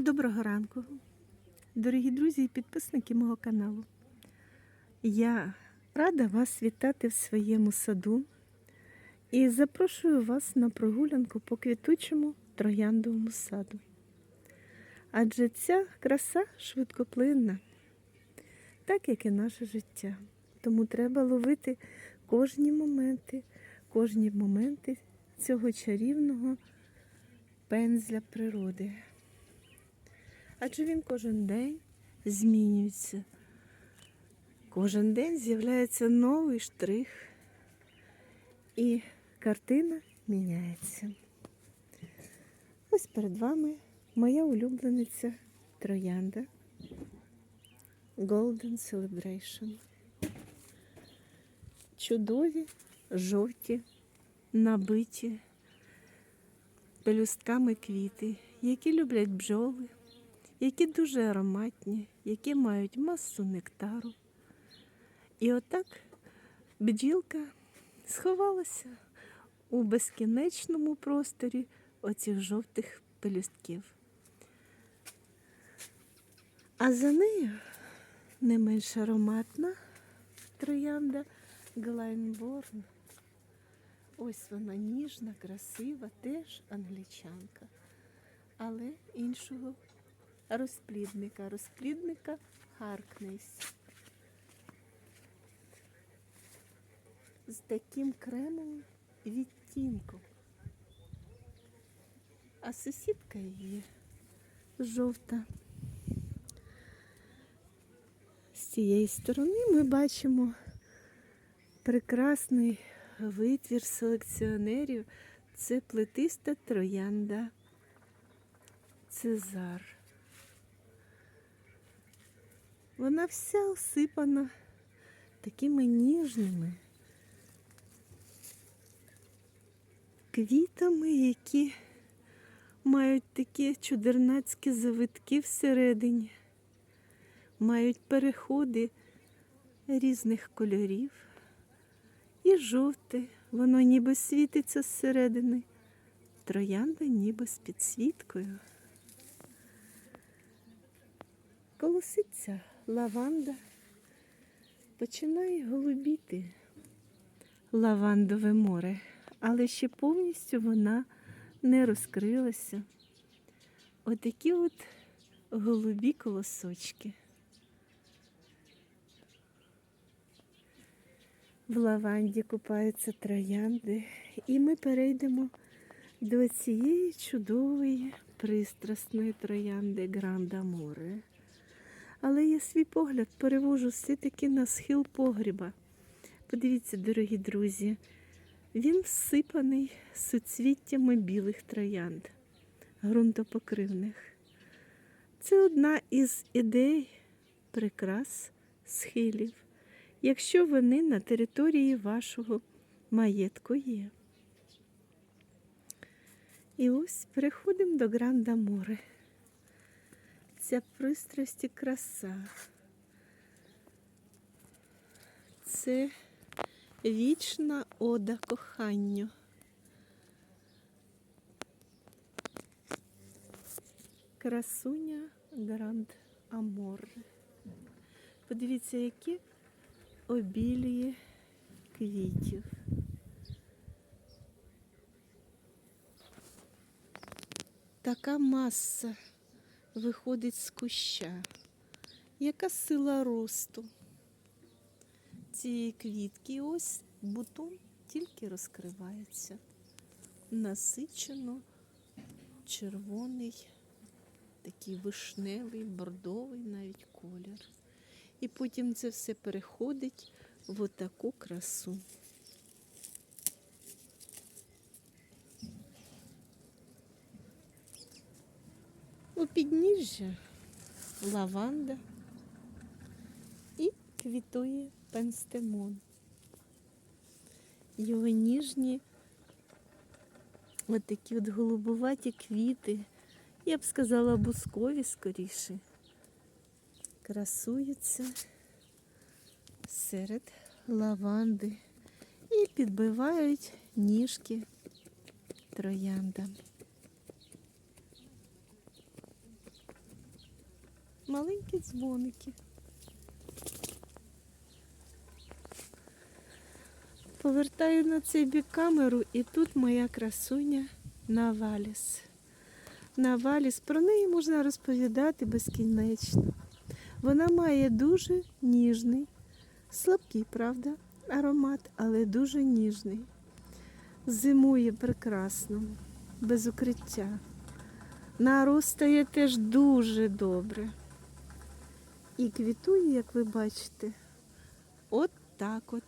Доброго ранку, дорогі друзі і підписники мого каналу. Я рада вас вітати в своєму саду і запрошую вас на прогулянку по квітучому трояндовому саду. Адже ця краса швидкоплинна, так як і наше життя. Тому треба ловити кожні моменти, кожні моменти цього чарівного пензля природи. Адже він кожен день змінюється. Кожен день з'являється новий штрих, і картина міняється. Ось перед вами моя улюблениця троянда Golden Celebration. Чудові, жовті, набиті пелюстками квіти, які люблять бджоли які дуже ароматні, які мають масу нектару. І отак бджілка сховалася у безкінечному просторі оцих жовтих пелюстків. А за нею не менш ароматна троянда Глайнборн. Ось вона ніжна, красива, теж англічанка, але іншого розплідника, розплідника Харкнейс. З таким кремовим відтінком. А сусідка її жовта. З цієї сторони ми бачимо прекрасний витвір селекціонерів. Це плетиста троянда Цезар. Вона вся осипана такими ніжними квітами, які мають такі чудернацькі завитки всередині, мають переходи різних кольорів. І жовте, воно ніби світиться зсередини, троянда ніби з підсвіткою. Колоситься лаванда, починає голубіти лавандове море, але ще повністю вона не розкрилася. Отакі от голубі колосочки. В лаванді купаються троянди, і ми перейдемо до цієї чудової пристрасної троянди Гранда Море. Але я свій погляд перевожу все-таки на схил погріба. Подивіться, дорогі друзі, він всипаний суцвіттями білих троянд, ґрунтопокривних. Це одна із ідей прикрас схилів, якщо вони на території вашого маєтку є. І ось переходимо до Гранда Море ця пристрасть і краса. Це вічна ода коханню. Красуня Гранд Амор. Подивіться, які обілії квітів. Така маса виходить з куща. Яка сила росту цієї квітки? Ось бутон тільки розкривається. Насичено червоний, такий вишневий, бордовий навіть колір. І потім це все переходить в отаку красу. У підніжжя лаванда і квітує пенстемон. Його ніжні от от голубуваті квіти, я б сказала, бускові скоріше, красуються серед лаванди і підбивають ніжки трояндам. Маленькі дзвоники. Повертаю на цей бік камеру, і тут моя красуня Наваліс. Наваліс, про неї можна розповідати безкінечно. Вона має дуже ніжний, слабкий, правда, аромат, але дуже ніжний. Зимує прекрасно, без укриття. Наростає теж дуже добре. І квітує, як ви бачите, от так от.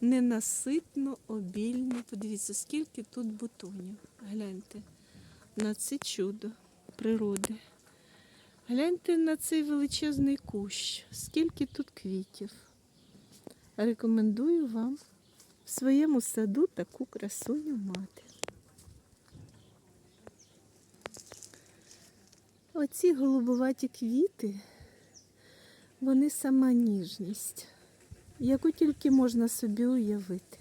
Ненаситно, обільно. Подивіться, скільки тут бутонів. Гляньте на це чудо природи. Гляньте на цей величезний кущ, скільки тут квітів. Рекомендую вам в своєму саду таку красуню мати. Оці голубуваті квіти, вони сама ніжність, яку тільки можна собі уявити.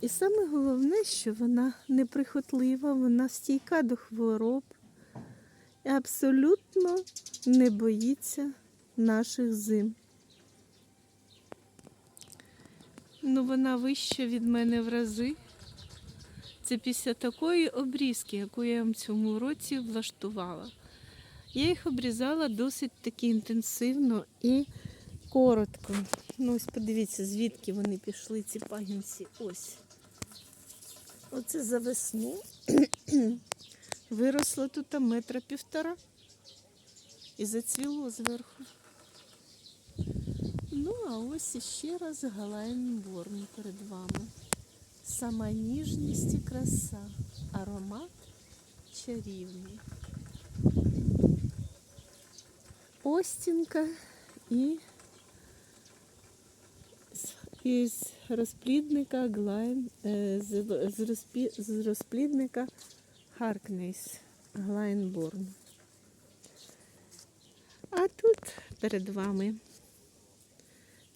І саме головне, що вона неприхотлива, вона стійка до хвороб і абсолютно не боїться наших зим. Ну, вона вища від мене в рази. Це після такої обрізки, яку я вам цьому році влаштувала. Я їх обрізала досить таки інтенсивно і коротко. Ну, ось подивіться, звідки вони пішли, ці пагінці. Ось. Оце за весну. Виросло тут метра півтора і зацвіло зверху. Ну, а ось іще раз Галайнборн перед вами. Сама ніжність і краса, аромат чарівний. Остінка і із розплідника Глайн, е, з, розплідника Харкнейс Глайнборн. А тут перед вами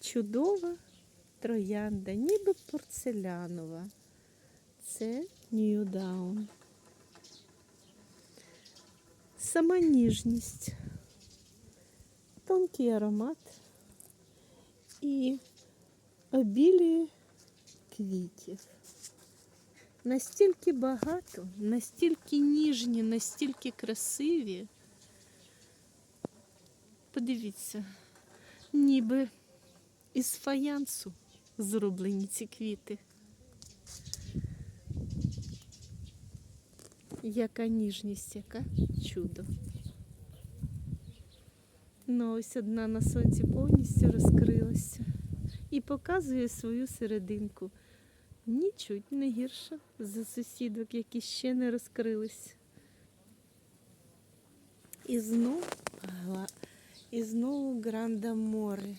чудова троянда, ніби порцелянова. Це Ньюдаун. Сама ніжність, тонкий аромат і обілі квітів. Настільки багато, настільки ніжні, настільки красиві. Подивіться, ніби із фаянсу зроблені ці квіти. Яка ніжність, яка чудо. Ну, ось одна на сонці повністю розкрилася і показує свою серединку. Нічуть не гірша за сусідок, які ще не розкрились. І знову, і знову Гранда море.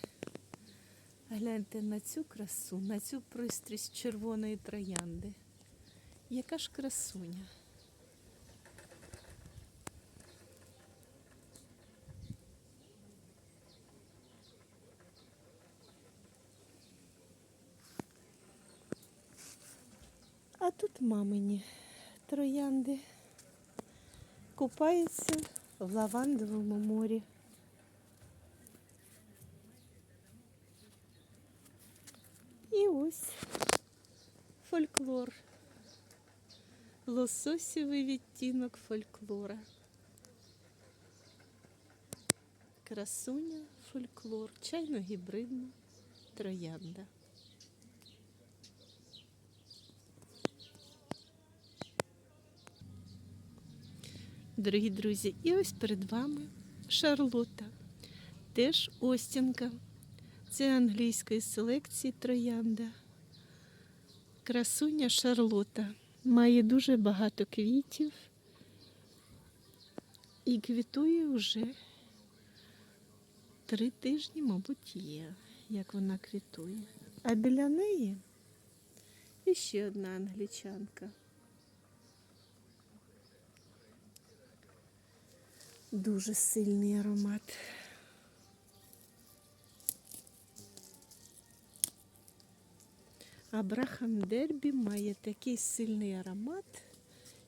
Гляньте на цю красу, на цю пристрість червоної троянди. Яка ж красуня. А тут мамині троянди купаються в лавандовому морі. І ось фольклор. Лососєвий відтінок фольклора. Красуня фольклор, чайно-гібридна троянда. Дорогі друзі, і ось перед вами Шарлота. Теж Остінка. Це англійської селекції троянда. Красуня Шарлота. Має дуже багато квітів і квітує вже три тижні, мабуть, є, як вона квітує. А біля неї іще одна англічанка. Дуже сильний аромат. Абрахам Дербі має такий сильний аромат,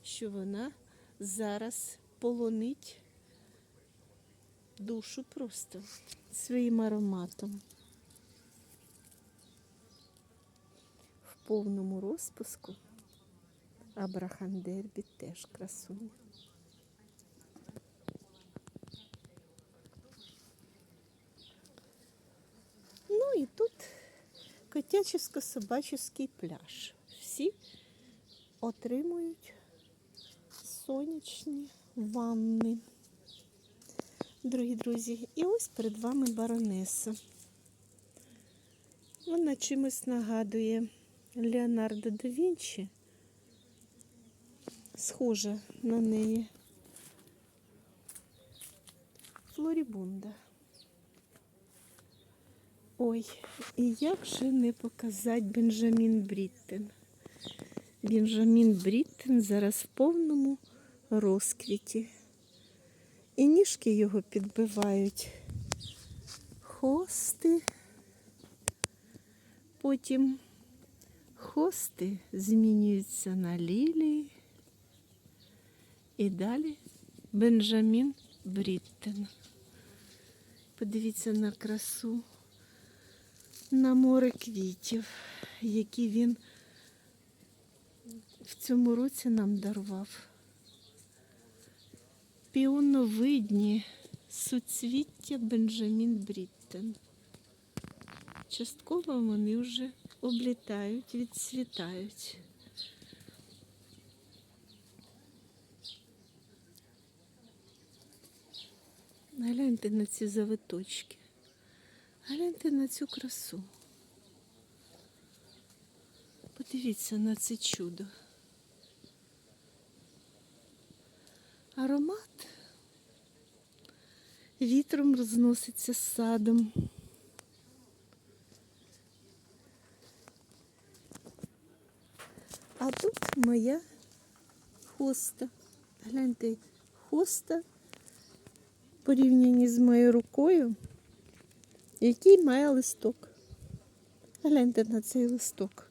що вона зараз полонить душу просто своїм ароматом. В повному розпуску Абрахандербі теж красуня. Ну і тут котячівсько-собачівський пляж. Всі отримують сонячні ванни. Дорогі друзі, і ось перед вами баронеса. Вона чимось нагадує Леонардо да Вінчі. Схожа на неї. Флорібунда. Ой, і як же не показати Бенджамін Бріттен? Бенджамін Бріттен зараз в повному розквіті. І ніжки його підбивають хости. Потім хости змінюються на лілії. І далі Бенджамін Бріттен. Подивіться на красу, на море квітів, які він в цьому році нам дарував. Піоновидні суцвіття Бенджамін Бріттен. Частково вони вже облітають, відцвітають. Гляньте на ці завиточки. Гляньте на цю красу. Подивіться на це чудо. Аромат вітром розноситься з садом. А тут моя хоста. Гляньте, хоста порівнянні з моєю рукою, який має листок. Гляньте на цей листок.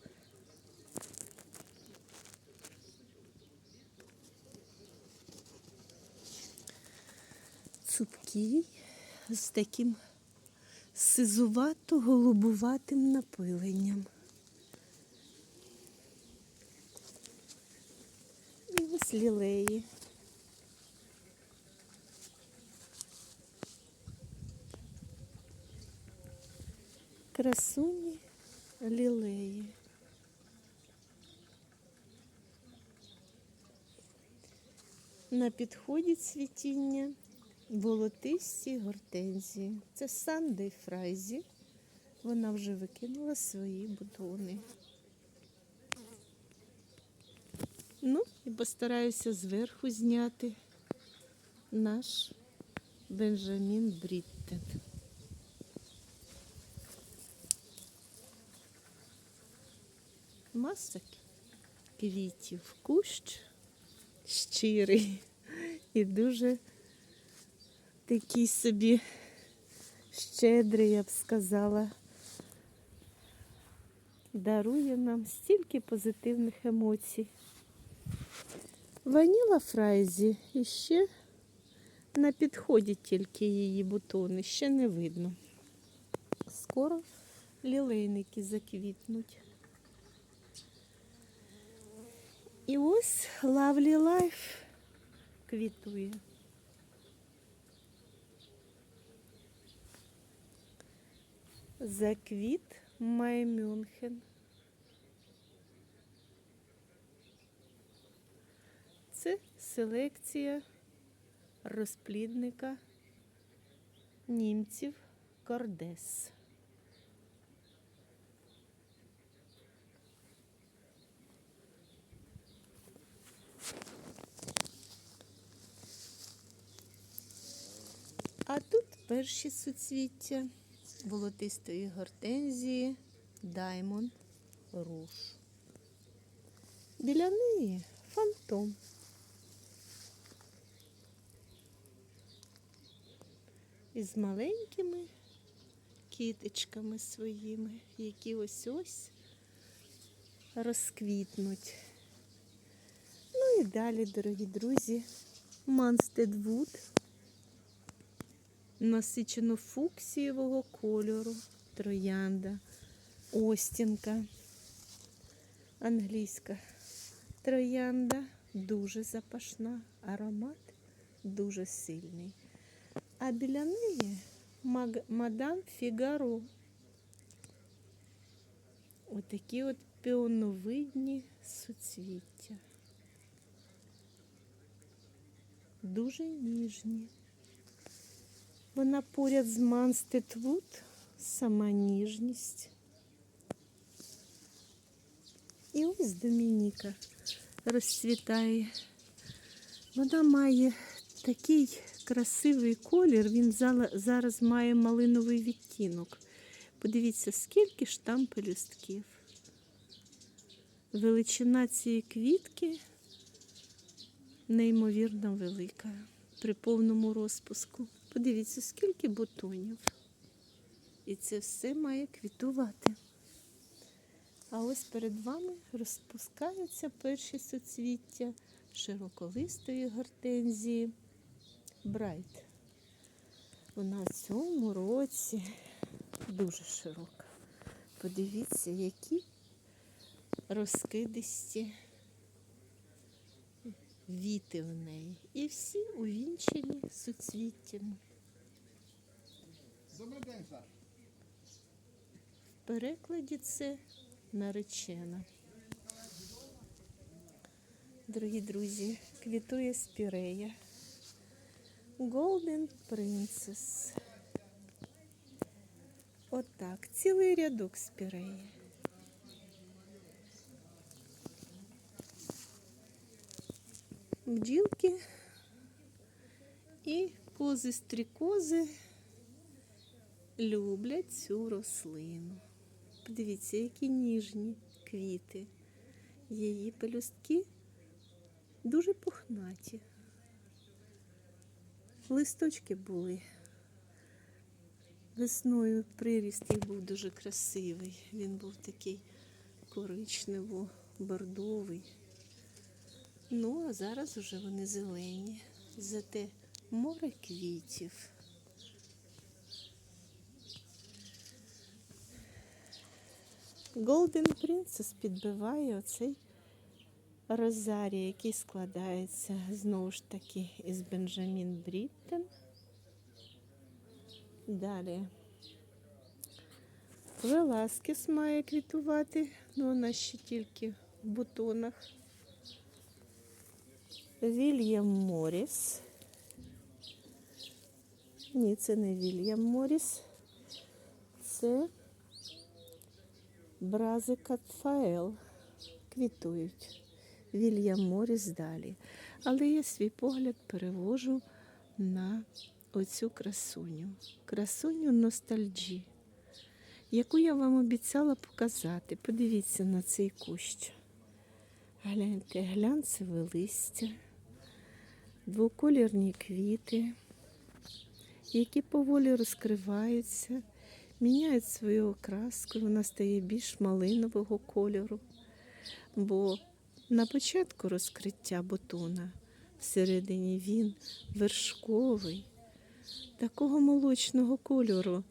Цупкий з таким сизувато-голубуватим напиленням. І ось лілеї. Красуні лілеї. На підході цвітіння болотисті гортензії. Це Сандей Фрайзі. Вона вже викинула свої бутони. Ну, і постараюся зверху зняти наш Бенджамін Бріттен. Маса квітів, кущ щирий і дуже такий собі щедрий, я б сказала, дарує нам стільки позитивних емоцій. Ваніла Фрайзі і ще на підході тільки її бутони, ще не видно. Скоро лілейники заквітнуть. І ось Lovely Life квітує. Заквіт Май Мюнхен. Це селекція розплідника німців Кордес. А тут перші суцвіття болотистої гортензії Даймон Руш. Біля неї фантом. Із маленькими кіточками своїми, які ось ось розквітнуть. Ну і далі, дорогі друзі, Манстедвуд. насичено фуксієвого кольору. Троянда, остінка, англійська троянда, дуже запашна, аромат дуже сильний. А біля неї мадам Фігаро. Отакі от піоновидні суцвіття. Дуже ніжні. Вона поряд з Манстетвуд, сама ніжність. І ось Домініка розцвітає. Вона має такий красивий колір, він зараз має малиновий відтінок. Подивіться, скільки ж там пелюстків. Величина цієї квітки неймовірно велика при повному розпуску. Подивіться, скільки бутонів. І це все має квітувати. А ось перед вами розпускаються перші суцвіття широколистої гортензії Брайт. Вона в цьому році дуже широка. Подивіться, які розкидисті віти в неї. І всі увінчені суцвіттями. Добрий день, Саш. В перекладі це наречена. Дорогі друзі, квітує спірея. Golden Princess. Отак, цілий рядок спіреї. Бджілки і кози-стрікози люблять цю рослину. Подивіться, які ніжні квіти. Її пелюстки дуже пухнаті. Листочки були. Весною приріст їх був дуже красивий. Він був такий коричнево-бордовий. Ну, а зараз уже вони зелені. Зате море квітів. Golden Princess підбиває оцей розарій, який складається знову ж таки із Бенджамін Бріттен. Далі. Веласкес має квітувати, але вона ще тільки в бутонах. Вільям Моріс. Ні, це не Вільям Моріс. Це Брази Катфаел квітують. Вільям Моріс далі. Але я свій погляд перевожу на оцю красуню. Красуню ностальджі, яку я вам обіцяла показати. Подивіться на цей кущ. Гляньте, глянцеве листя, двоколірні квіти, які поволі розкриваються міняють свою окраску, вона стає більш малинового кольору. Бо на початку розкриття бутона всередині він вершковий, такого молочного кольору,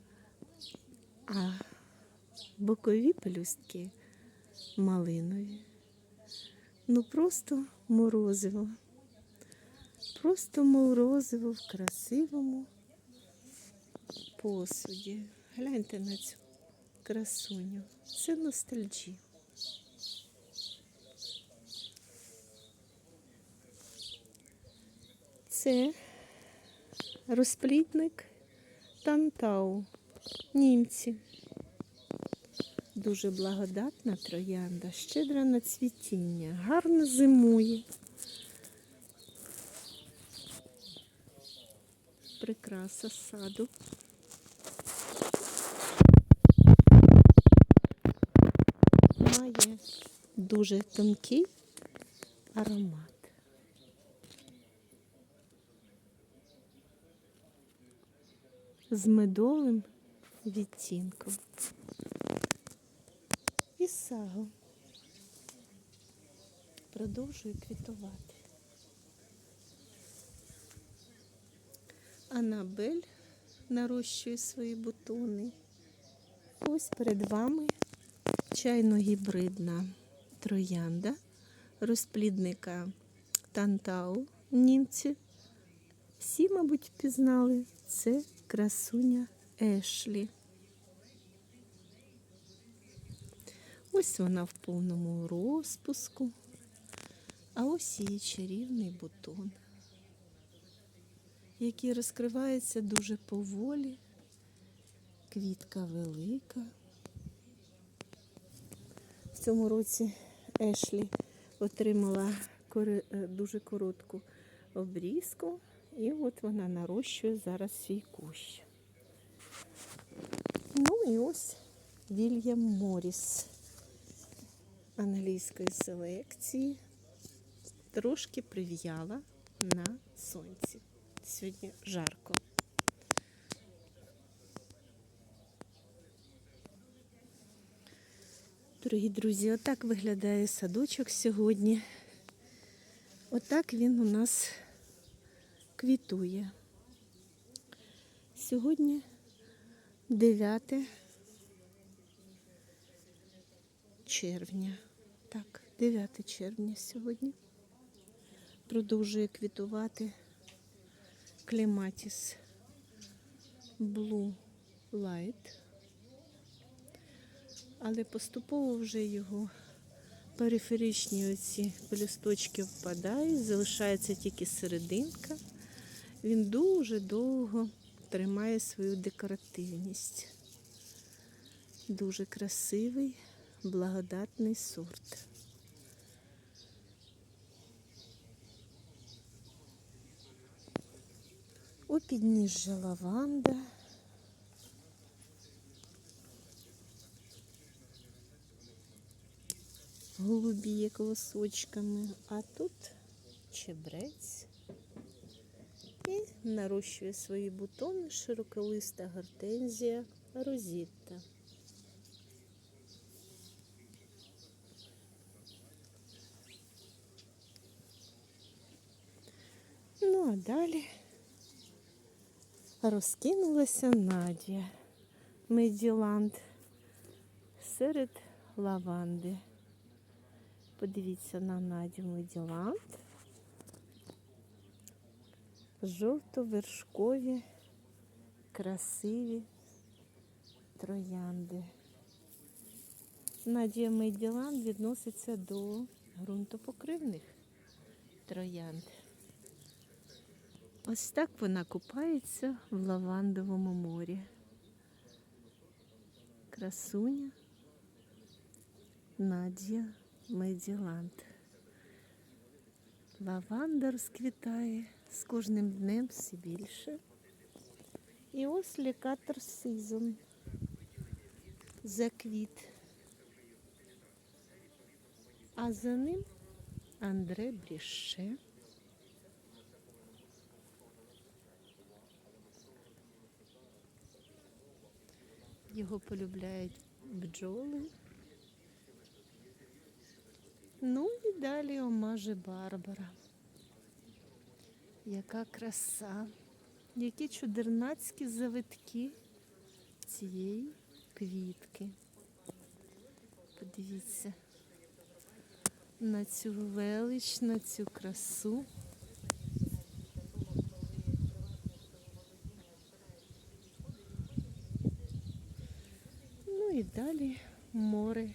а бокові пелюстки малинові. Ну просто морозиво. Просто морозиво в красивому посуді. Гляньте на цю красуню. Це ностальджі. Це розплідник Тантау. Німці. Дуже благодатна троянда, щедра на цвітіння, гарно зимує. Прикраса саду. має дуже тонкий аромат. З медовим відтінком. І саго продовжує квітувати. Анабель нарощує свої бутони. Ось перед вами чайно-гібридна троянда розплідника Тантау німці. Всі, мабуть, впізнали, це красуня Ешлі. Ось вона в повному розпуску, а ось її чарівний бутон, який розкривається дуже поволі. Квітка велика. В цьому році Ешлі отримала е, дуже коротку обрізку, і от вона нарощує зараз свій кущ. Ну і ось Вільям Моріс англійської селекції. Трошки прив'яла на сонці. Сьогодні жарко. Дорогі друзі, отак виглядає садочок сьогодні. Отак він у нас квітує. Сьогодні 9 червня. Так, 9 червня сьогодні. Продовжує квітувати клематіс Blue Light. Але поступово вже його периферичні оці пелюсточки впадають, залишається тільки серединка. Він дуже довго тримає свою декоративність. Дуже красивий, благодатний сорт. У підніжжя лаванда. голубі колосочками, а тут чебрець. І нарощує свої бутони широколиста гортензія розітта. Ну, а далі розкинулася Надія Меділанд серед лаванди. Подивіться на Надю Меділанд. Жовто-вершкові, красиві троянди. Надія Меділанд відноситься до ґрунтопокривних троянд. Ось так вона купається в лавандовому морі. Красуня Надія Меділанд. Лаванда розквітає з кожним днем все більше. І ось лікатор сезон заквіт. А за ним Андре Бріше. Його полюбляють бджоли. Ну і далі омаже Барбара. Яка краса, які чудернацькі завитки цієї квітки. Подивіться на цю велич, на цю красу. Ну і далі море